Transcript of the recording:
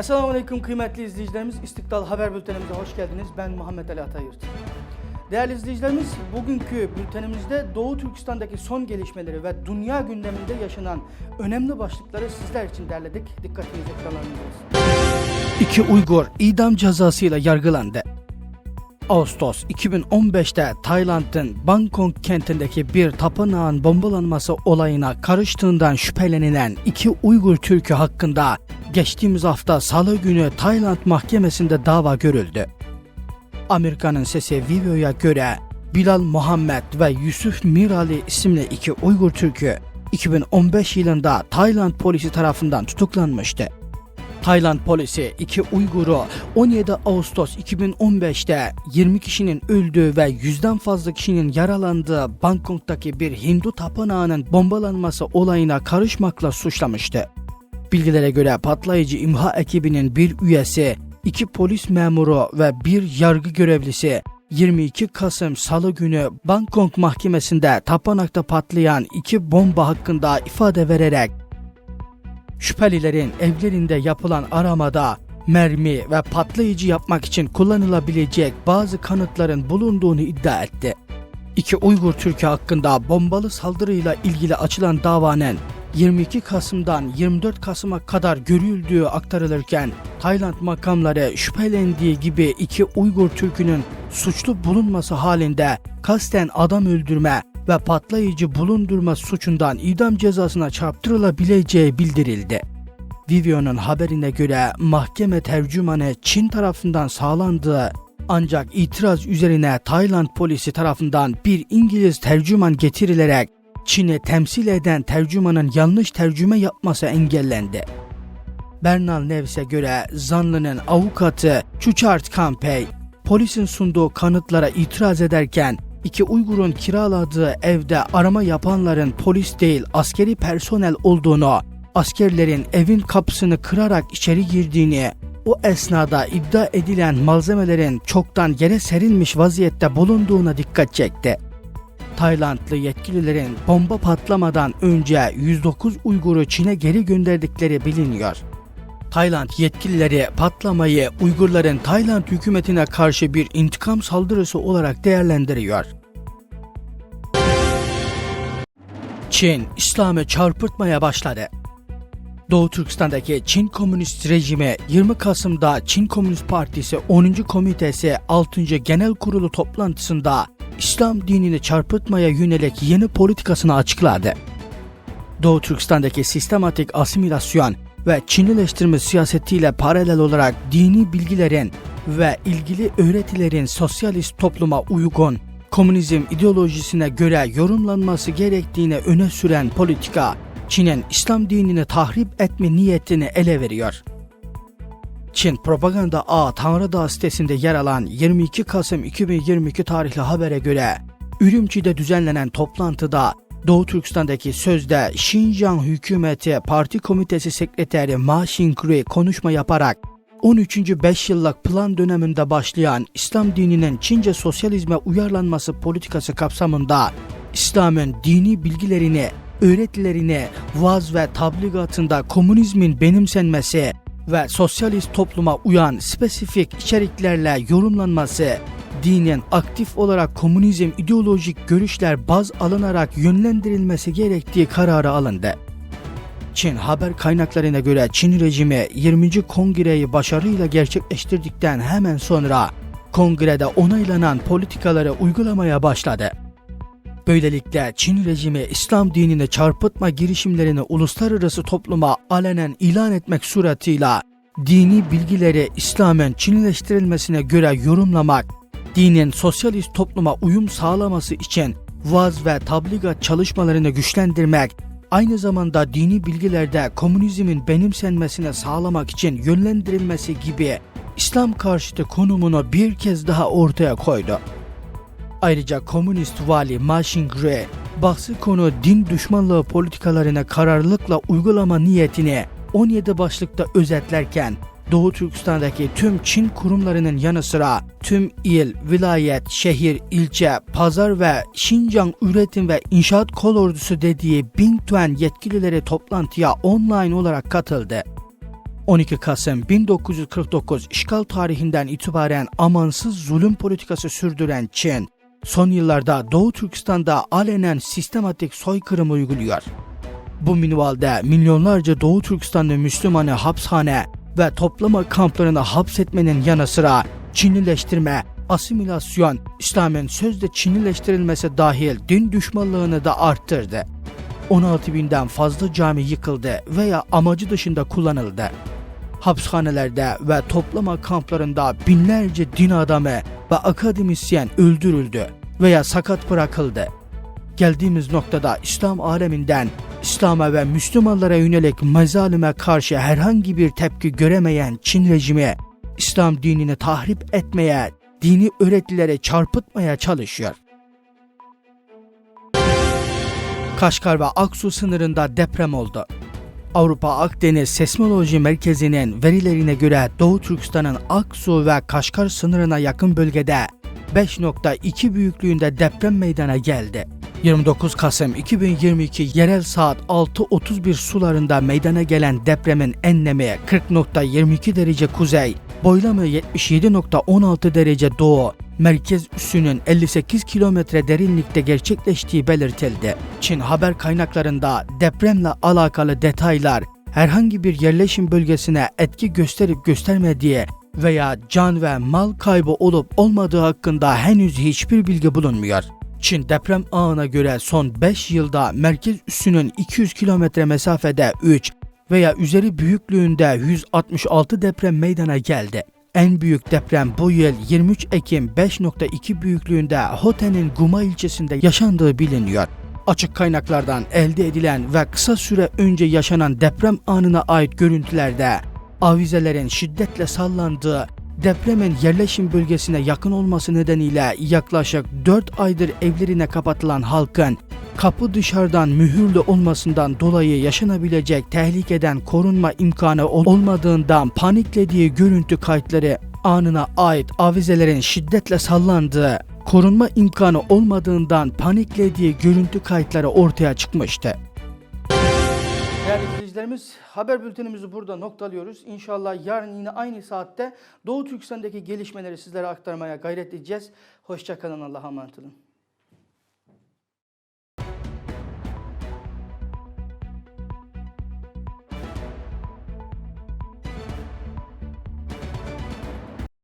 Esselamu Aleyküm kıymetli izleyicilerimiz. İstiklal Haber Bültenimize hoş geldiniz. Ben Muhammed Ali Atayırt. Değerli izleyicilerimiz, bugünkü bültenimizde Doğu Türkistan'daki son gelişmeleri ve dünya gündeminde yaşanan önemli başlıkları sizler için derledik. Dikkatinizi ekranlarınızdayız. İki Uygur idam cezasıyla yargılandı. Ağustos 2015'te Tayland'ın Bangkok kentindeki bir tapınağın bombalanması olayına karıştığından şüphelenilen iki Uygur Türk'ü hakkında geçtiğimiz hafta salı günü Tayland mahkemesinde dava görüldü. Amerika'nın sesi videoya göre Bilal Muhammed ve Yusuf Mirali isimli iki Uygur Türk'ü 2015 yılında Tayland polisi tarafından tutuklanmıştı. Tayland polisi iki Uygur'u 17 Ağustos 2015'te 20 kişinin öldüğü ve yüzden fazla kişinin yaralandığı Bangkok'taki bir Hindu tapınağının bombalanması olayına karışmakla suçlamıştı. Bilgilere göre patlayıcı imha ekibinin bir üyesi, iki polis memuru ve bir yargı görevlisi 22 Kasım Salı günü Bangkok mahkemesinde tapınakta patlayan iki bomba hakkında ifade vererek Şüphelilerin evlerinde yapılan aramada mermi ve patlayıcı yapmak için kullanılabilecek bazı kanıtların bulunduğunu iddia etti. İki Uygur Türk'ü hakkında bombalı saldırıyla ilgili açılan davanın 22 Kasım'dan 24 Kasım'a kadar görüldüğü aktarılırken Tayland makamları şüphelendiği gibi iki Uygur Türk'ünün suçlu bulunması halinde kasten adam öldürme ve patlayıcı bulundurma suçundan idam cezasına çarptırılabileceği bildirildi. Videonun haberine göre mahkeme tercümanı Çin tarafından sağlandığı ancak itiraz üzerine Tayland polisi tarafından bir İngiliz tercüman getirilerek Çin'i temsil eden tercümanın yanlış tercüme yapması engellendi. Bernal Nevs'e göre zanlının avukatı Chuchart Kampey, polisin sunduğu kanıtlara itiraz ederken iki Uygur'un kiraladığı evde arama yapanların polis değil askeri personel olduğunu, askerlerin evin kapısını kırarak içeri girdiğini, o esnada iddia edilen malzemelerin çoktan yere serilmiş vaziyette bulunduğuna dikkat çekti. Taylandlı yetkililerin bomba patlamadan önce 109 Uygur'u Çin'e geri gönderdikleri biliniyor. Tayland yetkilileri patlamayı Uygurların Tayland hükümetine karşı bir intikam saldırısı olarak değerlendiriyor. Çin, İslam'ı çarpıtmaya başladı. Doğu Türkistan'daki Çin Komünist Rejimi 20 Kasım'da Çin Komünist Partisi 10. Komitesi 6. Genel Kurulu toplantısında İslam dinini çarpıtmaya yönelik yeni politikasını açıkladı. Doğu Türkistan'daki sistematik asimilasyon ve Çinileştirme siyasetiyle paralel olarak dini bilgilerin ve ilgili öğretilerin sosyalist topluma uygun, komünizm ideolojisine göre yorumlanması gerektiğini öne süren politika, Çin'in İslam dinini tahrip etme niyetini ele veriyor. Çin Propaganda A Tanrı Dağı sitesinde yer alan 22 Kasım 2022 tarihli habere göre Ürümçi'de düzenlenen toplantıda Doğu Türkistan'daki sözde Şinjan Hükümeti Parti Komitesi Sekreteri Ma Xingui konuşma yaparak 13. 5 yıllık plan döneminde başlayan İslam dininin Çince sosyalizme uyarlanması politikası kapsamında İslam'ın dini bilgilerini, öğretilerini, vaaz ve tabligatında komünizmin benimsenmesi ve sosyalist topluma uyan spesifik içeriklerle yorumlanması, dinin aktif olarak komünizm ideolojik görüşler baz alınarak yönlendirilmesi gerektiği kararı alındı. Çin haber kaynaklarına göre Çin rejimi 20. kongreyi başarıyla gerçekleştirdikten hemen sonra kongrede onaylanan politikaları uygulamaya başladı. Böylelikle Çin rejimi İslam dinini çarpıtma girişimlerini uluslararası topluma alenen ilan etmek suretiyle dini bilgileri İslam'ın Çinleştirilmesine göre yorumlamak, dinin sosyalist topluma uyum sağlaması için vaaz ve tabligat çalışmalarını güçlendirmek, aynı zamanda dini bilgilerde komünizmin benimsenmesine sağlamak için yönlendirilmesi gibi İslam karşıtı konumunu bir kez daha ortaya koydu. Ayrıca komünist vali Ma Xingui, bahsi konu din düşmanlığı politikalarına kararlılıkla uygulama niyetini 17 başlıkta özetlerken Doğu Türkistan'daki tüm Çin kurumlarının yanı sıra tüm il, vilayet, şehir, ilçe, pazar ve Şincan Üretim ve İnşaat Kolordusu dediği bin tuen yetkilileri toplantıya online olarak katıldı. 12 Kasım 1949 işgal tarihinden itibaren amansız zulüm politikası sürdüren Çin, son yıllarda Doğu Türkistan'da alenen sistematik soykırım uyguluyor. Bu minvalde milyonlarca Doğu Türkistanlı Müslümanı hapishane ve toplama kamplarına hapsetmenin yanı sıra Çinlileştirme, asimilasyon, İslam'ın sözde Çinlileştirilmesi dahil din düşmanlığını da arttırdı. 16 binden fazla cami yıkıldı veya amacı dışında kullanıldı. Hapishanelerde ve toplama kamplarında binlerce din adamı ve akademisyen öldürüldü veya sakat bırakıldı. Geldiğimiz noktada İslam aleminden İslam'a ve Müslümanlara yönelik mezalime karşı herhangi bir tepki göremeyen Çin rejimi İslam dinini tahrip etmeye, dini öğretilere çarpıtmaya çalışıyor. Kaşgar ve Aksu sınırında deprem oldu. Avrupa Akdeniz Sesmoloji Merkezi'nin verilerine göre Doğu Türkistan'ın Aksu ve Kaşgar sınırına yakın bölgede 5.2 büyüklüğünde deprem meydana geldi. 29 Kasım 2022 yerel saat 6.31 sularında meydana gelen depremin enlemi 40.22 derece kuzey, boylamı 77.16 derece doğu, merkez üssünün 58 kilometre derinlikte gerçekleştiği belirtildi. Çin haber kaynaklarında depremle alakalı detaylar herhangi bir yerleşim bölgesine etki gösterip göstermediği veya can ve mal kaybı olup olmadığı hakkında henüz hiçbir bilgi bulunmuyor. Çin deprem ağına göre son 5 yılda merkez üssünün 200 kilometre mesafede 3 veya üzeri büyüklüğünde 166 deprem meydana geldi. En büyük deprem bu yıl 23 Ekim 5.2 büyüklüğünde Hote'nin Guma ilçesinde yaşandığı biliniyor. Açık kaynaklardan elde edilen ve kısa süre önce yaşanan deprem anına ait görüntülerde avizelerin şiddetle sallandığı, depremin yerleşim bölgesine yakın olması nedeniyle yaklaşık 4 aydır evlerine kapatılan halkın kapı dışarıdan mühürlü olmasından dolayı yaşanabilecek tehlikeden korunma imkanı ol- olmadığından paniklediği görüntü kayıtları anına ait avizelerin şiddetle sallandığı, korunma imkanı olmadığından paniklediği görüntü kayıtları ortaya çıkmıştı. Değerli izleyicilerimiz haber bültenimizi burada noktalıyoruz. İnşallah yarın yine aynı saatte Doğu Türkistan'daki gelişmeleri sizlere aktarmaya gayret edeceğiz. Hoşçakalın Allah'a emanet olun.